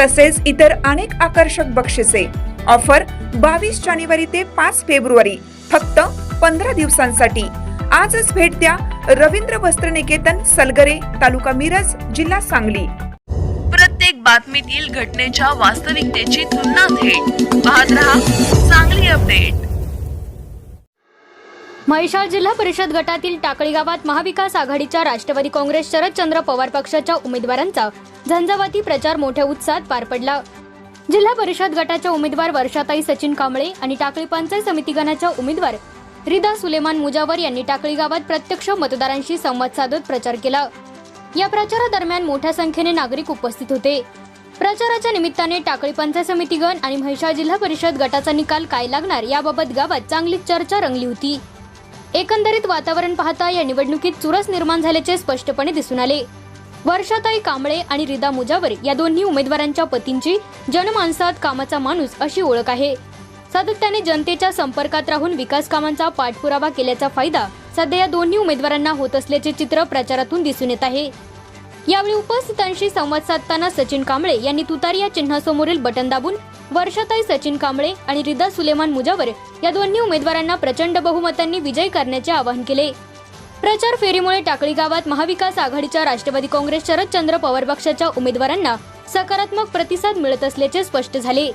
तसेच इतर अनेक आकर्षक बक्षिसे. ऑफर बावीस जानेवारी ते पाच फेब्रुवारी फक्त पंधरा दिवसांसाठी. आजच भेट द्या रवींद्र वस्त्र निकेतन सलगरे तालुका मिरज जिल्हा सांगली. प्रत्येक बातमीतील घटनेच्या वास्तविकतेची तुलना थेट. पाहत रहा चांगली अपडेट. म्हैसाळ जिल्हा परिषद गटातील टाकळी गावात महाविकास आघाडीच्या राष्ट्रवादी काँग्रेस शरदचंद्र पवार पक्षाच्या उमेदवारांचा झंझावाती प्रचार मोठ्या उत्साहात पार पडला. जिल्हा परिषद गटाच्या उमेदवार वर्षाताई सचिन कांबळे आणि टाकळी पंचायत समिती गणाच्या उमेदवार रिदा सुलेमान मुजावर यांनी टाकळी गावात प्रत्यक्ष मतदारांशी संवाद साधत प्रचार केला. या प्रचारादरम्यान मोठ्या संख्येने नागरिक उपस्थित होते. प्रचाराच्या निमित्ताने टाकळी पंचायत समिती गण आणि म्हैसाळ जिल्हा परिषद गटाचा निकाल काय लागणार याबाबत गावात चांगलीच चर्चा रंगली होती. एकंदरीत वातावरण पाहता या निवडणुकीत चुरस निर्माण झाल्याचे स्पष्टपणे दिसून आले. वर्षाताई कांबळे आणि रिदा मुजावर या दोन्ही उमेदवारांच्या पतींची जनमानसात कामाचा माणूस अशी ओळख आहे. सातत्याने जनतेच्या संपर्कात राहून विकास कामांचा पाठपुरावा केल्याचा फायदा सध्या या दोन्ही उमेदवारांना होत असल्याचे चित्र प्रचारातून दिसून येत आहे. यावेळी उपस्थितांशी संवाद साधताना सचिन कांबळे यांनी तुतारी या चिन्हासमोरील बटन दाबून वर्षाताई सचिन कांबळे आणि रिदा सुलेमान मुजावर या दोन्ही उमेदवारांना प्रचंड बहुमतांनी विजयी करण्याचे आवाहन केले. प्रचार फेरीमुळे टाकळी गावात महाविकास आघाडीच्या राष्ट्रवादी काँग्रेस शरदचंद्र पवार पक्षाच्या उमेदवारांना सकारात्मक प्रतिसाद मिळत असल्याचे स्पष्ट झाले.